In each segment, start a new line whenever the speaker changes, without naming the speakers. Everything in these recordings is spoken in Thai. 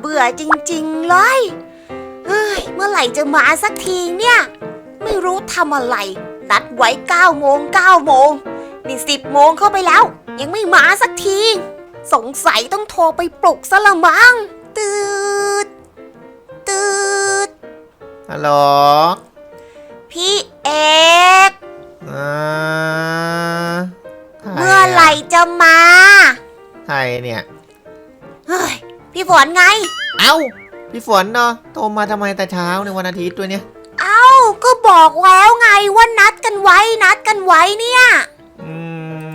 เบื่อจริงๆเลยเฮ้ย เมื่อไหร่จะมาสักทีเนี่ย ไม่รู้ทำอะไร นัดไว้9โมง9โมงนี่10โมงเข้าไปแล้ว ยังไม่มาสักที สงสัยต้องโทรไปปลุกซะละมั้งตืดตืด
ฮัลโหล
พี่เอก
อ่าใคระ
เมื่อไหร่จะมา
ใครเนี่ย
เฮ้ย พี่ฝนไง
เอ้า พี่ฝนเนาะโทรมาทำไมแต่เช้าในวันอาทิตย์ด้วยเนี่ย
เอ้า ก็บอกแล้วไงว่านัดกันไว้นัดกันไว้เนี่ย
อื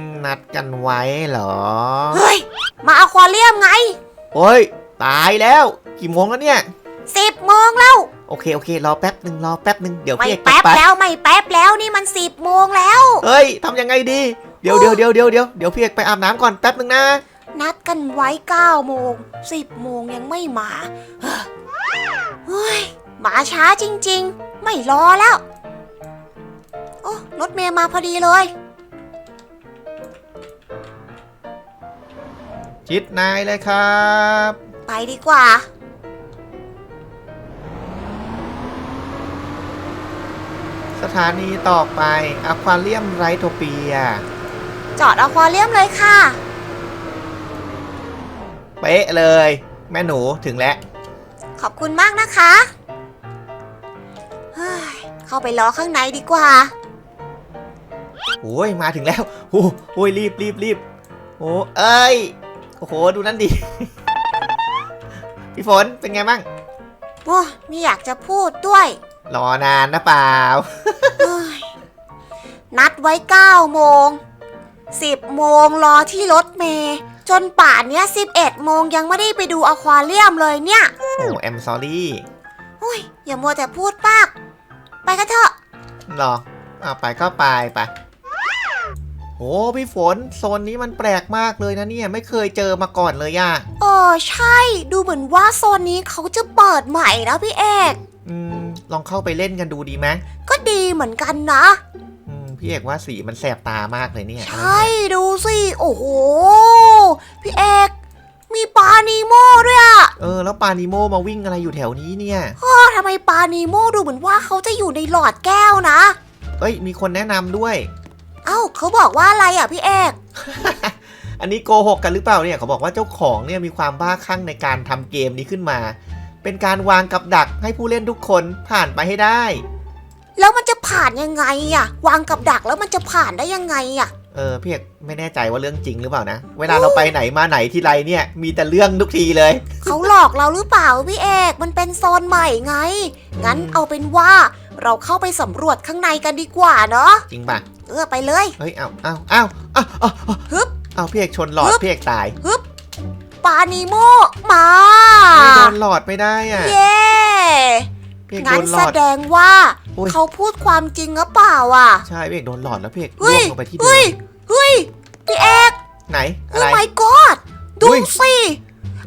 ม นัดกันไว้เหรอ
เฮ้ย มาอควาเรียมไง
โอ้ย ตายแล้ว กี่โมงแล้วเนี่ย
สิบโมงแล้ว
โอเคโอเค รอแป๊บหนึ่งรอแป๊บหนึ่งเดี๋ยว
ไม่
พี่เอก
แป๊บ
ไป
แล้วไม่แป๊บแล้วนี่มันสิบโมงแล้ว
เฮ้ยทำยังไงดี เดี๋ยวเดี๋ยวเดี๋ยวเดี๋ยวเดี๋ยวเดี๋ยวพี่เอกไปอาบน้ำก่อนแป๊บหนึ่งนะ
นัดกันไว้เก้าโมงสิบโมงยังไม่มาเฮ้ยมาช้าจริงๆ ไม่รอแล้ว โอ้รถเมย์มาพอดีเลย
ชิดนายเลยครับ
ไปดีกว่า
สถานีต่อไปอควาเรียมไรโทเปีย
จอดอควาเรียมเลยค่ะ
เป๊ะเลย แม่หนูถึงแล้ว
ขอบคุณมากนะคะเฮ้ยเข้าไปรอข้างในดีกว่า
โอ้ยมาถึงแล้วโอ้โอ้ยรีบรีบรีบโอ้เอ้ยโอ้โหดูนั่นดิ พี่ฝนเป็นไงบ้าง
โอ้ยไม่อยากจะพูดด้วย
รอนานนะเปล่า
เฮ้ยนัดไว้9โมง10โมงรอที่รถเมย์ จนป่านเนี้ย11โมงยังไม่ได้ไปดูอควาเรียมเลยเนี่ย
โอ้แอมซอรี่
อุ้ยอย่ามัวแต่พูดมาก ไปกันเถอะ
หรอเอาไปก็ไปไปโอ้พี่ฝนโซนนี้มันแปลกมากเลยนะเนี่ย ไม่เคยเจอมาก่อนเลยอะ
เออใช่ ดูเหมือนว่าโซนนี้เขาจะเปิดใหม่นะพี่เอก
อืม ลองเข้าไปเล่นกันดูดีไหม
ก็ดีเหมือนกันนะ
อืม พี่เอกว่าสีมันแสบตามากเลยเนี่ย
ใช่ดูสิโอ้โหพี่เอกมีปลานีโมด้วยอะ
เออแล้วปานิโมมาวิ่งอะไรอยู่แถวนี้เนี่ย
เออทำไมปลานีโมดูเหมือนว่าเขาจะอยู่ในหลอดแก้วนะ
เอ้ยมีคนแนะนำด้วย
เอ้าเขาบอกว่าอะไรอะพี่เอก
อันนี้โกหกกันหรือเปล่าเนี่ยเขาบอกว่าเจ้าของเนี่ยมีความบ้าคลั่งในการทำเกมนี้ขึ้นมา เป็นการวางกับดักให้ผู้เล่นทุกคนผ่านไปให้ได้
แล้วมันจะผ่านยังไงอะวางกับดักแล้วมันจะผ่านได้ยังไงอะ
เออพี่เอกไม่แน่ใจว่าเรื่องจริงหรือเปล่านะ เวลาเราไปไหนมาไหนที่ไรเนี่ย มีแต่เรื่องทุกทีเลย
เขาหลอกเราหรือเปล่าพี่เอกมันเป็นโซนใหม่ไง งั้น
อืม
เอาเป็นว่าเราเข้าไปสำรวจข้างในกันดีกว่าเนาะ
จริงป่ะ
เออไปเลย
เฮ้ยเอาเอาเอาเอาเอาเอา
ฮึบ
เอาพี่เอกชนหลอด
ฮึบ
พี่เอกตาย
ปลานีโมมา
ไม่โดนหลอดไม่ได้อะ
เย้
พี่เอกโด
งั้น
นหล
แส
อด
ดงว่า
โอ้ย
เขาพูดความจริงหรือเปล่าอะ
ใช่พี่เอกโดนหลอดแล้วพี่เอก
เฮ้
ล่
ย
วงลงไปที่เดิ
เฮ้ย
ม
เฮ้ยพี่เอก
ไหนอะ
โอ้
ไร
my god ดู
อุ๊ย
สิ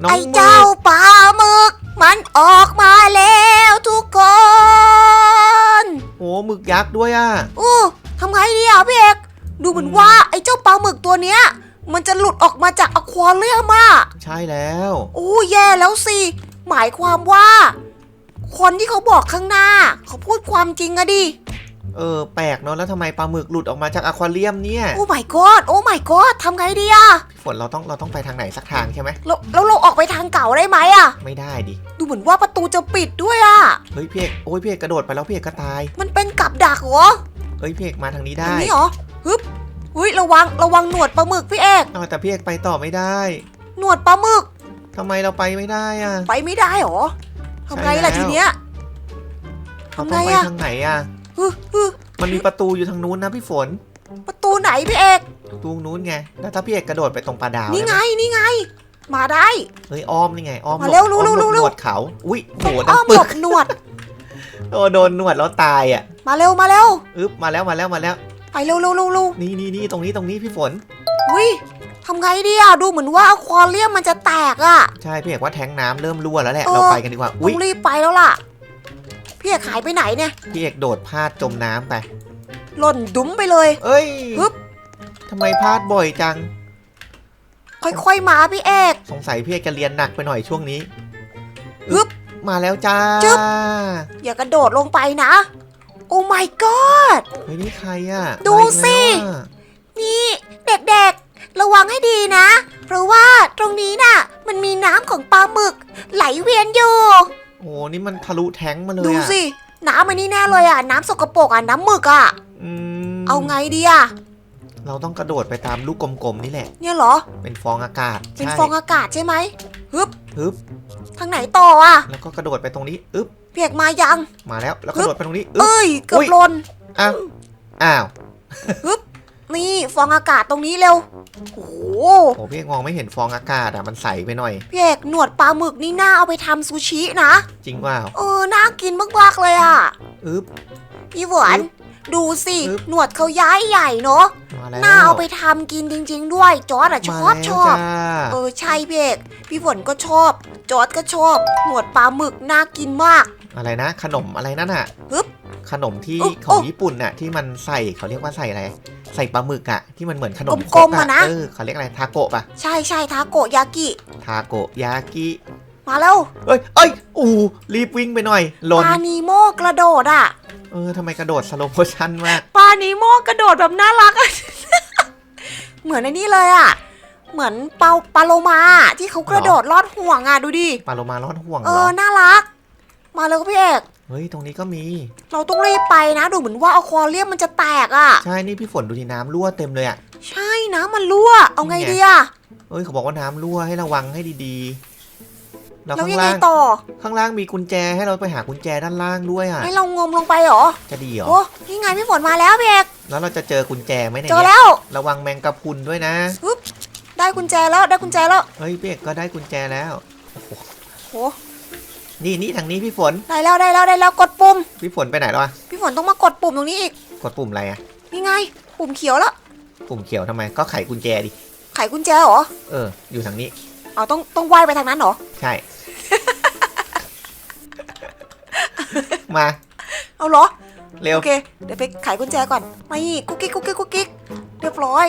น้อง
ไอ้
มื
เจ้า
อ
ปลาหมึก มันออกมาแล้วทุกคน
โอ้หมึกยักษ์ด้วยอะ
อู้ทำไงดีอะพี่เอกดูเหมือนว่าไอ้เจ้าปลาหมึกตัวเนี้ย มันจะหลุดออกมาจากอควาเรียมอะ
ใช่แล้ว
โอ้แย่แล้วสิ หมายความว่า คนที่เขาบอกข้างหน้า เขาพูดความจริงอะดิ
เออแปลกเนาะแล้วทำไมปลาหมึกหลุดออกมาจากอควาเรียมเนี่ย
โอ้ my god โอ้ my god ทำไงดีอะ
พี่ฝนเราต้องเราต้องไปทางไหนสักทางใช่ไหม
แล้วแล้วเราออกไปทางเก่าได้ไหมอะ
ไม่ได้ดิ
ดูเหมือนว่าประตูจะปิดด้วยอะ
เฮ้ยพี่เอกโอ้ยพี่เอกกระโดดไปแล้วพี่เอกก็ตาย
มันเป็นกับดักเหรอ
เฮ้ยพี่เอกมาทางนี้
อั
ได้
นนี้เหรอฮึบอุ้ยระวังระวังหนวดปลาหมึกพี่เอก
เอาแต่พี่เอกไปต่อไม่ได้
หนวดปลาหมึก
ทำไมเราไปไม่ได้อะ
ไปไม่ได้เหรอ ทำไงล่ะ
ใช่แล้ว
ทีเนี้ย
เรา
ทำ
ต้
ไง
องไป
อะ
ทางไหนอะ
ฮึฮึ
มันมีประตูอยู่ทางนู้นนะพี่ฝน
ประตูไหนพี่เอก
ประตูนู้นไง แล้วถ้าพี่เอกกระโดดไปตรงปลาดาว
นี่
ได้
ไง
ไหม
นี่ไง มาได้
เฮ้ยอ้อมนี่ไงอ้อม
มา
หลบ
เร็ว
อ้อม
เร็ว
หลบ
เร็ว
หนวดเขาอุ้ยโห
อ้
ดั
องม
ปึ
หล
ก
บหนวด
โอ้โดนหนวดแล้วตายอะ
มาเร็วมาเร็ว
อึ๊บมาแล้วมาแล้วมาแล้ว
ไปเร็วเร็วเร็วเร็ว
นี่นี่นี่ตรงนี้ตรงนี้พี่ฝน
อุ้ย ทำไงดีอะดูเหมือนว่าอควาเรียมมันจะแตกอะ
ใช่พี่เอกว่าแทงน้ำเริ่มรั่วแล้วแหละ
เออ
เราไปกันดีกว่า
ต้
อุ้
อยงรีบไปแล้วล่ะ พี่เอกหายไปไหนเนี่ย
พี่เอกโดดพลาดจมน้ำไป
หล่นดุ้มไปเลย
เอ้ย
ฮึบ
ทำไมพลาดบ่อยจัง
ค่อยๆมาพี่เอก
สงสัยพี่เอกจะเรียนหนักไปหน่อยช่วงนี้
ฮึบ
มาแล้วจ้า
จึ๊บ อย่ากระโดดลงไปนะ โอ้ my god
เฮ้ยนี่ใครอะ
ดู
มาอีก
สิ
แล้วอะ
นี่เด็กๆ ระวังให้ดีนะ เพราะว่าตรงนี้น่ะ มันมีน้ำของปลาหมึก ไหลเวียนอยู่
โอ้นี่มันทะลุแท้งมาเลย
ดู
อะ
สิ น้ำมันนี่แน่เลยอะ น้ำสกปรกอะ น้ำหมึกอะ
อืม
เอาไงดีอะ
เราต้องกระโดดไปตามลูกกลมๆนี่แหละ
เนี่ยเหรอ
เป็นฟองอากาศ
เป็น
ใช่
ฟองอากาศใช่ไหมฮึบ
ฮึบ
ทางไหนต่ออะ
แล้วก็กระโดดไปตรงนี้อึ๊บ
เพียกมายัง
มาแล้วแล้วกระโดดไปตรงนี้อึ๊บ
เอ้ย เกือ
อุ๊
บ
ย
หล่น
อ้าวอ้าว
นี่ฟองอากาศตรงนี้เร็ว โอ้โห
โอ้พี่เอกมองไม่เห็นฟองอากาศอะมันใสไปหน่อย
พี่เอกหนวดปลาหมึกนี่น่าเอาไปทำซูชินะ
จริงเปล่า
เออ น่ากินมากๆเลยอะ
อึ๊บ
พี่หวาน
อึ๊บ
ดูสิ
อึ๊บ
หนวดเขาย้ายใหญ่เนาะ
มาแล้ว
น่าเอาไปทำกินจริง ๆ ด้วย จอร์ดอะช
มา
อบ
แล้ว
ชอบ
จ้า
เออ ใช่พี่เอกพี่ฝนก็ชอบ จอร์ดก็ชอบ หนวดปลาหมึกน่ากินมาก
อะไรนะ ขนมอะไรนั่นอะ
ฮึบ
ขนมที่
อุ๊บ
ของ
อุ๊บ
ญี่ปุ่นน่ะ ที่มันใส่เขาเรียกว่าใส่อะไร ใส่ปลาหมึกอะที่มันเหมือนขนม
กลมๆ
คร
อะนะ
เออเขาเรียกอะไรทาโกะปะ
ใช่ใช่ทาโกยากิ
ทาโกะยากิ
มาแล้ว
เอ้ยเอ้ยอู้รีบวิ่งไปหน่อยหล่น
ปลานีโมกระโดดอะ
เออทำไมกระโดดสโลโมชั่นมาก
ปลานีโมกระโดดแบบน่ารักอะเหมือนในนี่เลยอะเหมือนเปาปลาโลมาที่เขากระโดดลอดห่วงอะดูดิ
ปลาโลมาลอดห่วงเห
เอ
รอ
อน่ารัก มาเลยพี่เอก
เฮ้ย ตรงนี้ก็มี
เราต้องรีบไปนะ ดูเหมือนว่าอควาเรียมมันจะแตกอะ
ใช่ นี่พี่ฝนดูที่น้ำรั่วเต็มเลยอะ
ใช่นะมันรั่ว เอาไง
นี่ไง
ดีอะ
เอ้ยเขาบอกว่าน้ำรั่วให้ระวังให้ดีๆ แล้ว
แล้ว
ข้าง
ยังไง
ล่าง
ต่อ
ข้างล่างมีกุญแจให้เราไปหากุญแจด้านล่างด้วยอะ
ให้เรางมลงไปเหรอ
จะดีเหรอ
โอ้นี่ไงพี่ฝนมาแล้วพี่เอก
แล้วเราจะเจอกุญแจไหมเนี่ย
เจอแล้ว
ระวังแมงกะพรุนด้วยนะ
ได้กุญแจแล้วได้กุญแจแล้ว
เฮ้ยพี่เอกก็ได้กุญแจแล้วโอ้โห
โห
นี่นี่ทางนี้พี่ฝน
ได้แล้วได้แล้วได้แล้วกดปุ่ม
พี่ฝนไปไหนแล้วอะ
พี่ฝนต้องมากดปุ่มตรงนี้อีก
กดปุ่มอะไรอะ
นี่ไง ปุ่มเขียวแล้ว
ปุ่มเขียวทำไม ก็ไขกุญแจดิ
ไขกุญแจเหรอ
เออ อยู่ทางนี้
เอาต้องต้องว่ายไปทางนั้นเหรอ
ใช่ มา
เอาเหรอ
เร็ว
โอเคเดี๋ยวไปไขกุญแจก่อนนี่กุ๊กกิ๊กกุ๊กกิ๊กกุ๊กกิ๊กเรียบร้อย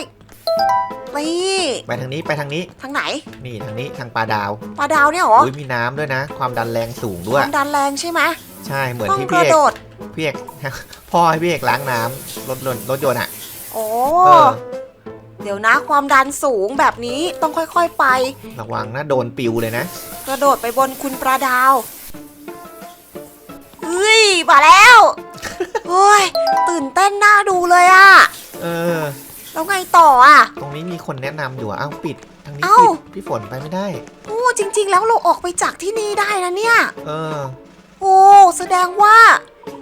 นี่
ไปทางนี้ไปทางนี้
ทางไหน
นี่ทางนี้ทางปลาดาว
ปลาดาวเนี่ยเหรอ
อุ้ยมีน้ำด้วยนะ ความดันแรงสูงด้
ค
วย
วามดันแรงใช่ไหม
ใช่เหมือน
ต้อง
ที่
ก
พี่
ระ
เอก
โดด
พี่เอก พ่อให้พี่เอกล้างน้ำรถรถรถยนต์อะ
โอ้
เออ
เดี๋ยวนะความดันสูงแบบนี้ต้องค่อยๆไป
ระวังนะโดนปิวเลยนะ
กระโดดไปบนคุณปลาดาวเฮ้ยมาแล้ว โอ้ยตื่นเต้นน่าดูเลยอะ
เออ
แล้วไงต่ออะ
ตรงนี้มีคนแนะนำอยู่อะเอ้าปิดทางนี้
เอ้า
ปิดพี่ฝนไปไม่ได้
โอ้จริง ๆ แล้วเราออกไปจากที่นี่ได้นะเนี่ย
เออ
โอ้แสดงว่า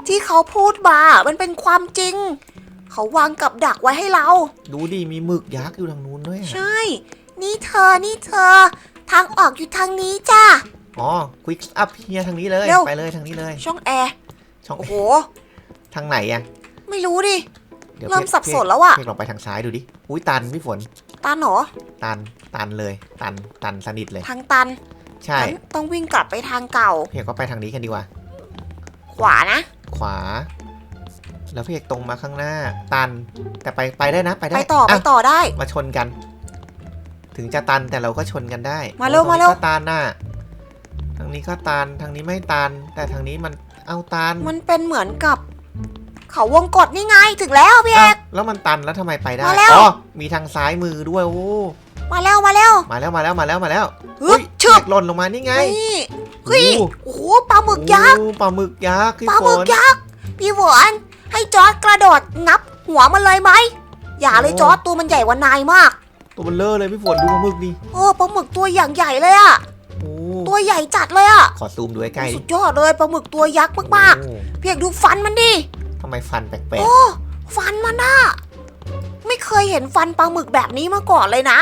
ที่เขาพูดมา มันเป็นความจริง เขาวางกับดักไว้ให้เรา
ดูดิมีหมึกยักษ์อยู่ทางนู้นด้วยอะ
ใช่ นี่เธอ นี่เธอ ทางออกอยู่ทางนี้จ้า
อ๋อควิกอัพเฮียทางนี้เลย
เร็ว
ไปเลยทางนี้เลย
ช่องแอร์
ช่อง
โอ้โห
ทางไหนอะ
ไม่รู้ดิ
ดี๋ยว
เริ่ม
พชร
สับสนแล้วอะ
เพกลองไปทางซ้ายดูดิ อุ้ยตันพี่ฝน
ตันเหรอ
ตัน ตันเลย ตัน ตันสนิทเลย
ทางตัน
ใช่
งั้นต้องวิ่งกลับไปทางเก่า
พี่เอกก็ไปทางนี้กันดีกว่า
ขวานะ
ขวา แล้วพี่เอกตรงมาข้างหน้า ตัน แต่ไปไปได้นะ ไปได้
ไปต่อไปะต่อได้
มาชนกัน ถึงจะตันแต่เราก็ชนกันได้
มาเร็ว
โอ้
มาเร็ว
ทงนี้ก็ตันน่ะ ทางนี้ก็ตัน ทางนี้ไม่ตัน แต่ทางนี้มัน เอาตัน
มันเป็นเหมือนกับ เขาวงกดนี่ไงถึงแล้วพี่เอ
อะ
ก
แล้วมันตันแล้วทำไมไปได้
มาแล้ว
อ๋อ มีทางซ้ายมือด้วย โอ้
มาแล้วมาแล้ว
มาแล้วมาแล้วมาแล้วมาแล้ว
ฮึบ
เฮ้ย
ชึบ
เด็กหล่นลงมานี่ไง
นี่เฮ้ย
โอ้
โอ้โหปลาหมึกยักษ์
โอ้ปลาหมึกยักษ์พี่
ปลา
ฝ
หมึก
น
ยักษ์พี่ฝนให้จอร์ดกระโดดงับ หัวมันเลยไหมอย่าเลย
โอ้
จอร์ดตัวมันใหญ่กว่านายมาก
ตัวมันเลอะเลยพี่ฝนดูปลาหมึกดิ
โอ้ปลาหมึกตัวอย่างใหญ่เลยอะ
โอ้
ตัวใหญ่จัดเลยอะ
ขอซูมดูใกล้ๆ
สุ
ดิ
ดยอดเลยปลาหมึกตัวยักษ์มาก
โอ้
ๆเพียกดูฟันมันดิ
ทำไมฟันแปลก
โอ้ฟันมันน่ะไม่เคยเห็นฟันปลาหมึกแบบนี้มาก่อนเลยนะ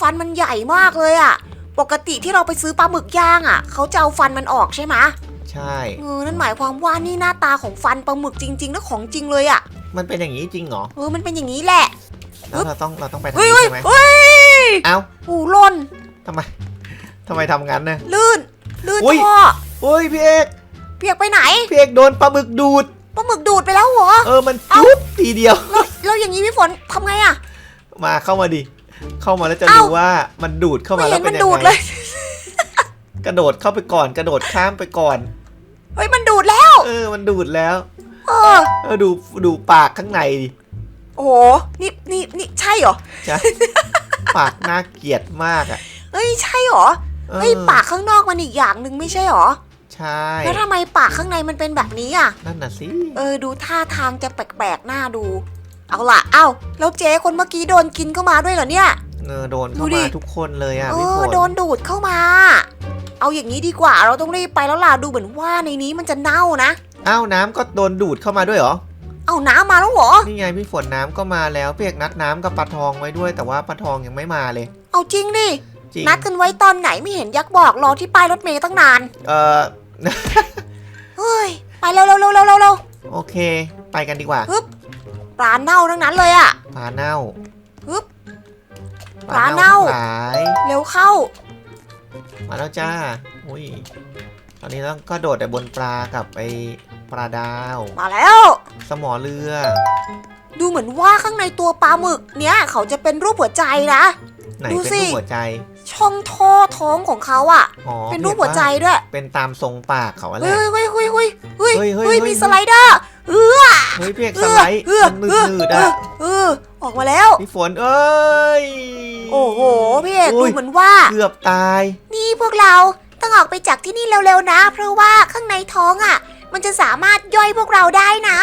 ฟันมันใหญ่มากเลยอะปกติที่เราไปซื้อปลาหมึกย่างอะเขาจะเอาฟันมันออกใช่ไหม
ๆ ใช่
เออนั่นหมายความว่านี่หน้าตาของฟันปลาหมึกจริงๆนะของจริงเลยอะ
มันเป็นอย่างนี้จริงเหรอ
เออมันเป็นอย่างนี้แหละ
แล้วเราต้องเราต้องไปทาง
เฮ้ย
นี้
เฮ้ย
ใช่ไหม
เฮ้ย
เอ้า
หูล่น
ทำไมทำไมทำงั้นนะ
ลื่นลื่น
อุ๊ย
ท่อ
โอ้ยพี่เอก
เปียกไปไหน
พี่เอกโดนปลาหมึกดูด
ป ลาหมึกดูดไปแล้วเหรอ
เออมันจุ๊บทีเดียว
แล้วแล้วอย่างนี้พี่ฝนทำไงอะ
มาเข้ามาดิ เข้ามาแล้วจะ
เอ้า
รู้ว่ามันดูดเข้า
ไม่
มาแล้
เห็
วนเป็
มันน
ยัง
ดูด
ไง
เลย
กระโดดเข้าไปก่อน กระโดดข้ามไปก่อน
เฮ้ยมันดูดแล้ว
เออ มันดูดแล้ว
เออ
เออดูดูปากข้างในดิ
โอ้โห นี่นี่นี่ใช่เหรอ
ใช่ปากน่าเกลียดมากอะ
เฮ้ยใช่เหรอ
เออ
เฮ้ยปากข้างนอกมันอีกอย่างหนึ่งไม่ใช่เหรอ
ใช่
แล้วทำไมปากข้างในมันเป็นแบบนี้อะ
นั่นน่ะสิ
เออดูท่าทางจะแปลกๆหน้าดู เอาล่ะ เอ้าแล้วเจ๊คนเมื่อกี้โดนกินเข้ามาด้วยเหรอเนี่ย
เออโดนเข้า
ดูดิ
มาทุกคนเลยอะ
เอ
พี่ฝ
อนโดนดูดเข้ามา เอาอย่างนี้ดีกว่า เราต้องรีบไปแล้วล่ะดูเหมือนว่าในนี้มันจะเน่านะ
อ้าวน้ำก็โดนดูดเข้ามาด้วยเหรอ
เอาน้ำมาแล้วเหรอ
นี่ไงพี่ฝนน้ำก็มาแล้วพี่เอกนัดน้ำกับปลาทองไว้ด้วย แต่ว่าปลาทองยังไม่มาเลย
เอาจริงดิ
จริง
นัดกันไว้ตอนไหนไม่เห็นยักษ์บอกรอที่ป้ายรถเมย์ตั้งนาน
เออ
เฮ้ย ไปเร็วเร็วเร็วเร็วเร็วเร็ว
โอเค ไปกันดีกว่า
ปลาเน่าทั้งนั้นเลยอะ
ปลาเน่า
ฮึบ
ปลาเน่าทั้งหลาย
เร็วเข้า
มาแล้วจ้า อุ้ย ตอนนี้ต้องก็โดดแต่บนปลากับไอปลาดาว
มาแล้ว
สมอเรือ
ดูเหมือนว่าข้างในตัวปลาหมึกเนี้ยเขาจะเป็นรูปหัวใจนะ
ไหน
ดู
เป็น
สิ
รูปหัวใจ
ช่องท่อท้องของเขาอะ
อ๋อ
เป็นรูปหัวใจด้วย
เป็นตามทรงปากเขาอะไร
เฮ้ยเฮ้ยเฮ้ยเฮ้ยเฮ้ย
เฮ้ยเฮ้ย
เฮ้ย
เฮ้ย
มีสไลเดอร์เออ
เฮ้ยพี่เอก
เอ
ส
อ
ไลด์
เออ
มันมื
เออ
ดๆ
เอ
อะ
อเออออกมาแล้ว
พี่ฝนเอ้ย
โอ้โหพี่เอก
อุ้
ดู
ย
เหมือนว่า
เกือบตาย
นี่พวกเราต้องออกไปจากที่นี่เร็วๆนะ เพราะว่าข้างในท้องอะ มันจะสามารถย่อยพวกเราได้นะ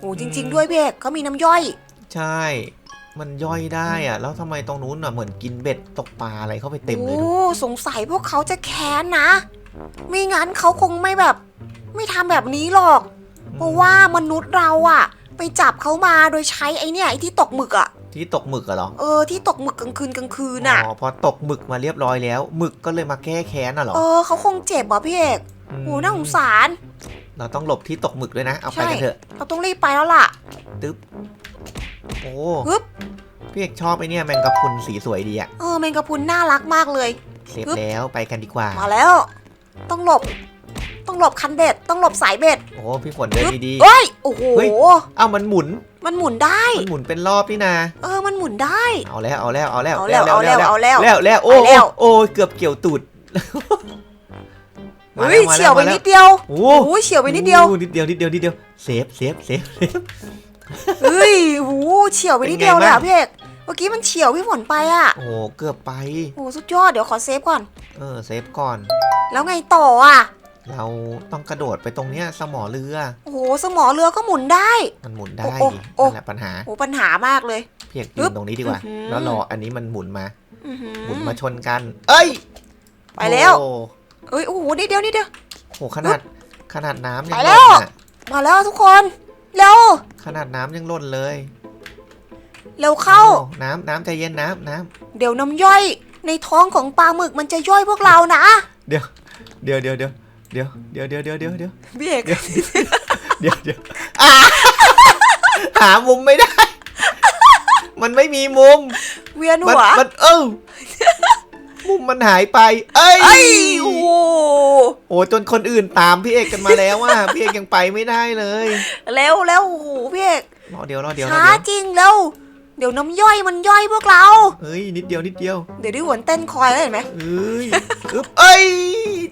โอ้จริง ๆ ด้วยพี่เอกเขามีน้ำย่อย
ใช่ มันย่อยได้อะแล้วทำไมตรงนู้นอะเหมือนกินเบ็ดตกปลาอะไรเข้าไปเต็มเลย
โอ้
ดู
สงสัยพวกเขาจะแค้นนะไม่งั้นเขาคงไม่แบบ ไม่ทำแบบนี้หรอก เพราะว่ามนุษย์เราอะไปจับเขามาโดยใช้ไอเนี่ยไอที่ตกหมึกอะ
ที่ตกหมึกอะเหรอ
เออที่ตกหมึกกลางคืนกลางคืนน่ะ
อ๋อพอตกหมึกมาเรียบร้อยแล้วหมึกก็เลยมาแก้แค้นน่ะเหรอ
เออเขาคงเจ็บอะพี่เอก
ม
โอ้น่าสงสาร
เราต้องหลบที่ตกหมึกด้วยนะ เอาไป
ใช่
กันเถอะ
เราต้องรีบไปแล้วล่ะ
โอ้
ฮึบ
พี่เอกชอบไอเนี่ยแมงกะพรุนสีสวยดีอะ
เออแมงกะพรุนน่ารักมากเลย
เสร็จ
ฮึบ
แล้วไปกันดีกว่า
มาแล้ว ต้องหลบ ต้องหลบคันเบ็ด ต้องหลบสายเบ็ด
โอ้พี่ฝนเดินดี
เอ้ยโอ้โห
เฮ้ยๆเอ้ามันหมุน
มันหมุนได้
มันหมุนเป็นรอบนี่นา
เออมันหมุนได้
เอาแล้วเอาแล้วเอาแล้ว
เอาแล้วเอาแล้วเอาแล้ว
แล้วแล้วโอ้
เอาแล้ว
โอ้เกือบเกี่ยวตูดมา
เฮ้ย
แล้วมา
เฉี
แล้
ยววไป
มาแล้ว
นิดเดียว
โอ้
โอ้ยเฉียวไปนิดเดียว
โอ้นิดเดียวนิดเดียวนิดเดียวเซฟเซฟเซฟเซฟ
เฮ้ยโหู เฉียวไปนิดเดียว
เป็นไง
เลยอะ
บ้าง
พี่เอกเมื่อกี้มันเฉียวพี่ฝนไปอะ
โอ้โหเกือบไป
โอ้สุดยอดเดี๋ยวขอเซฟก่อน
เออเซฟก่อน
แล้วไงต่ออะ
เราต้องกระโดดไปตรงเนี้ยสมอเรือ
โอ้โหสมอเรือก็หมุนได้
มันหมุนได้
โอ้
ดิ
โอ้
นั่นแหละปัญหา
โอ้ปัญหามากเลย
เพียก
อึ๊
ยื
บ
นตรงนี้ดีกว่า
อื้อหือ
แล้วรออันนี้มันหมุนมา
อื้อหือ
หมุนมาชนกัน เอ้ย
ไปแล้ว
โอ้
เอ้ยโอ้โหนิดเดียวนิดเดียว
โหขนาดขนาดน้ำยัง
ไป
ห
แล้
ล่
ว
นอะ
มาแล้วทุกคนเร็ว
ขนาดน้ำยังหล่นเลย
เร็วเข้า
โอ้น้ำน้ำใจเย็นน้ำน้
เดี๋ยวน้ำย่อยในท้องของปลาหมึกมันจะย่อยพวกเรานะำ
เดี๋ยวเดี๋ยวเดี๋ยวเดี๋ยวเดี๋ยวเดี๋ยวเดี๋ยวเดี๋ยวเดี๋ยวเดี๋ยว
พี่เอก
เดี๋ยวเดี๋ยวเดี๋ยวอ่าหามุมไม่ได้ มันไม่มีมุม
เวียน
มั
หัว
มันเออมุมมันหายไป เอ้ย
เอ้ยโอ้โห
โอ้จนคนอื่นตามพี่เอกกันมาแล้วว่า พี่เอกยังไปไม่ได้เลย
เร็วเร็วโอ้โหพี่เอก
รอเดี๋ยวรอเดี๋ยวรอ
ช้า
เดี๋ยว
จริงเร็ว เดี๋ยวน้ำย่อยมันย่อยพวกเรา
เฮ้ยนิดเดียวนิดเดียว
เดี๋ยวดิหวนเต้นคอยแล้วเห็นไหม
เอ้ยอึ๊บเอ้ย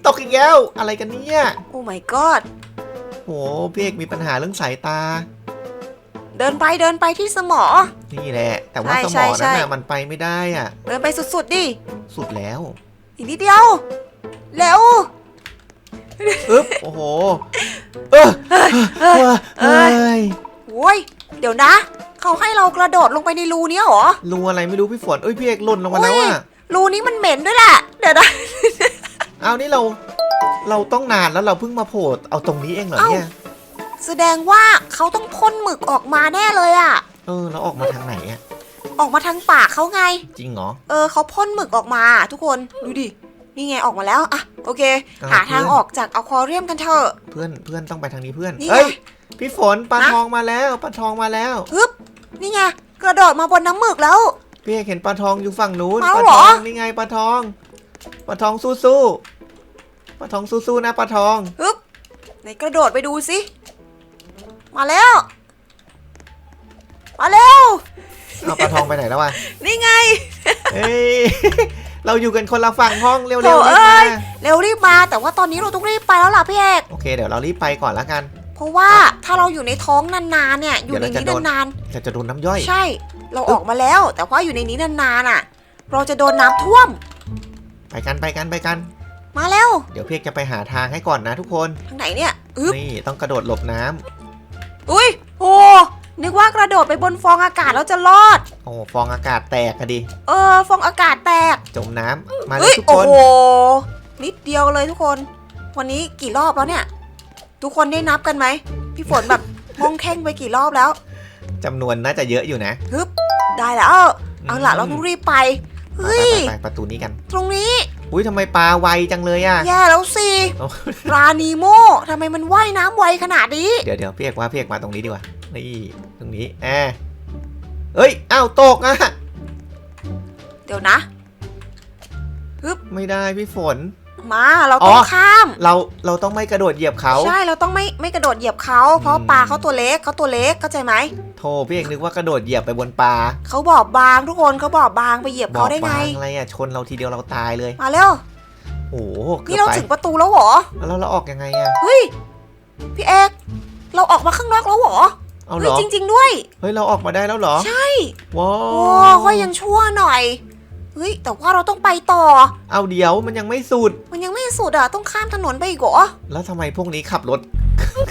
ตกอีกแล้วอะไรกันเนี่ย
โอ้ my god
โหพี่เอกมีปัญหาเรื่องสายตา
เดินไปเดินไปที่สมอ
นี่แหละ แต่ว่า
ใช่
สม
ใช่
อนั้น
ใช่
น่ะมันไปไม่ได้อะ
เดินไปสุดๆดิ
สุดแล้ว
อีกนิดเดียวเร็ว
อึ๊บโอ้โหเออเออเอ้ย
โอ้ยเดี๋ยวนะ เขาให้เรากระโดดลงไปในรูเนี้ยเหรอ
รูอะไรไม่รู้พี่ฝนเอ้ยพี่เอกหล่นลงมาแล้ว
โอ้ย
อะ
รูนี้มันเหม็นด้วยแหละ เดี๋ยวนะ
เอานี่เรา เราต้องนานแล้วเราเพิ่งมาโผล่เอาตรงนี้เองเหรอ
เอ้า
เนี่ย
แสดงว่าเขาต้องพ่นหมึกออกมาแน่เลยอะ
เออเราออกมาทางไหนอะ
ออกมาทางปากเขาไง
จริงเหรอ
เออเขาพ่นหมึกออกมา ทุกคนดูดิ นี่ไงออกมาแล้วอะโอเค
อะ
หาทาง
เพื่อน
ออกจากอควาเรียมกันเถอะ
เพื่อนเพื่อนต้องไปทางนี้เพื่อน
นี่ไง
เอ้ยพี่ฝนปลา
ฮะ
ทองมาแล้วปลาทองมาแล้ว
ฮึบ นี่ไงกระโดดมาบนน้ำหมึกแล้ว
พี่เอกเห็นปลาทองอยู่ฝั่งนู้น
มา
ปลา
เหร
ท
อ
องนี่ไงปลาทองปลาทองสู้ๆปลาทองสู้ๆนะปลาทอง
ฮึบไหนกระโดดไปดูสิมาแล้ว มาแล้ว
เอาปลาทองไปไหนแล้ววะ
นี่ไง
เอ้ย เราอยู่กันคนละฝั่งห้องเร็วๆ
โถ่
รีบ
เอ้
มาย
เร็วรีบมาแต่ว่าตอนนี้เราต้องรีบไปแล้วล่ะพี่เอก
โอเค เดี๋ยวเรารีบไปก่อนละกัน
เพราะว่าถ้าเราอยู่ในท้องนานๆเนี่ย อยู่ใน
เดี๋ยว
นี้
เราจะโดน
นาน
จะจะโดนน้ำย่อย
ๆใช่ เราออกมาแล้ว แต่ว่าอยู่ในนี้นานๆอะ เราจะโดนน้ำท่วม
ไปกันไปกันไปกัน
มาแล้ว
เดี๋ยวเพียกจะไปหาทางให้ก่อนนะทุกคน
ทางไหนเนี่ยอึ๊บ
นี่ต้องกระโดดหลบน้ำ
อุ้ยโอ้นึกว่ากระโดดไปบนฟองอากาศแล้วจะรอด
โอ้ฟองอากาศแตกกันดิ
เออ ฟองอากาศแตก
จมน้ำมาเล
เอ้
ย
ย
ทุก
โอ้
คน
โหนิดเดียวเลยทุกคน วันนี้กี่รอบแล้วเนี่ย ทุกคนได้นับกันไหม พี่ฝนแบบมองแข้งไปกี่รอบแล้ว
จำนวนน่าจะเยอะอยู่นะ
ฮึบได้แล้ว เอาล่ะ เราต้องรีบไป เฮ้ย
ไปไปไปประตูนี้กัน
ตรงนี้
อุ้ยทำไมปลาไวจังเลยอะ
แย่แล้วสิ
โอ้
ปลานีโมทำไมมันว่ายน้ำไวขนาดนี้
เดี๋ยวเดี๋ยวพี่เอกว่าพี่เอกมาตรงนี้ดีกว่า นี่ตรงนี้แอบเอ้ย อ้าวตกอะ
เดี๋ยวนะ
ไม่ได้พี่ฝน
มาเราต้อง
อ๋อ
ข้าม
เราเราต้องไม่กระโดดเหยียบเขา
ใช่เราต้องไม่ไม่กระโดดเหยียบเขาเพราะ
อืม
ปลาเขาตัวเล็กเขาตัวเล็กเข้าใจไหม
โธ่พี่เอกนึกว่ากระโดดเหยียบไปบนปลา
เขาบอบบางทุกคนเขาบอบบางไปเหยียบเขาได้ไง
บางอะไรอะชนเราทีเดียวเราตายเลย
มาเร็ว
โอ้โหเกื
นี่
อบ
เรา
ไป
ถึงประตูแล้วเหรอ
แล้วเราออกยังไงอะ
เฮ้ยพี่เอกเราออกมาข้างนอกแล้วเหรอ
เอาเห
เฮ้
ร
ย
อ
จริง ๆ ด้วย
เฮ้ยเราออกมาได้แล้วเหรอ
ใช่
ว้า
โอ้
ว
ก็ยังชั่วหน่อย เฮ้ยแต่ว่าเราต้องไปต่อ
เอาเดี๋ยวมันยังไม่สุด
มันยังไม่สุดอะต้องข้ามถนนไปอีกเหรอ
แล้วทำไมพวกนี้ขับรถ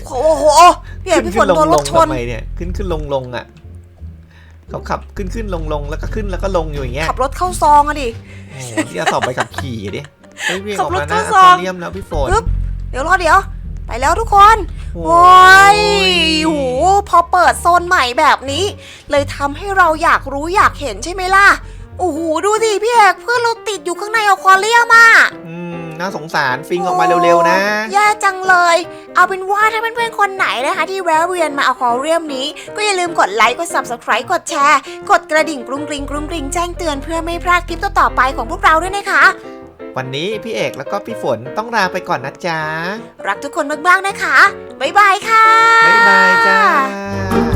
โอ้โหพี่เอก
ขึ้น
พี่ฝ
ขึ้
น
นลง
โดน
ล
รงถชน
ทำไมเนี่ยขึ้นขึ้นลงลงอะเขาขับขึ้นขึ้นลงลงแล้วก็ขึ้นแล้วก็ลงอยู่อย่างเงี้ย
ขับรถเข้าซองอะดิ
โอ้โหที่จะสอบไปขับขี่ดิเฮ้ยพี่เอก
ขั
อบอก
รถ
มาหน้า
เข้า
อั
ซ
ล
อง
เลียมแล้วพี่ฝน
ปึ๊บเดี๋ยวรอเดี๋ยว ไปแล้วทุกคน
โอ้
โอ้ย
ย
โหพอเปิดโซนใหม่แบบนี้ เลยทำให้เราอยากรู้อยากเห็นใช่ไหมล่ะ โอ้โหดูดิพี่เอกเพื่อนเราติดอยู่ข้างในอควาเรียมอะ
อืมน่าสงสารฟิงออกมาเร็วๆนะ
แย่จังเลย เอาเป็นว่าถ้าเพื่อนๆคนไหนนะคะ ที่แวะเวียนมาอควาเรียมนี้ ก็อย่าลืมกดไลค์กด subscribe กดแชร์ กดกระดิ่งกรุงกริงกรุงกริงแจ้งเตือนเพื่อไม่พลาดคลิปต่อๆไปของพวกเราด้วยนะคะ
วันนี้พี่เอกแล้วก็พี่ฝนต้องลาไปก่อนนะจ๊ะ
รักทุกคนมากๆนะคะ บ๊ายบายค่ะ
บ๊ายบายจ้า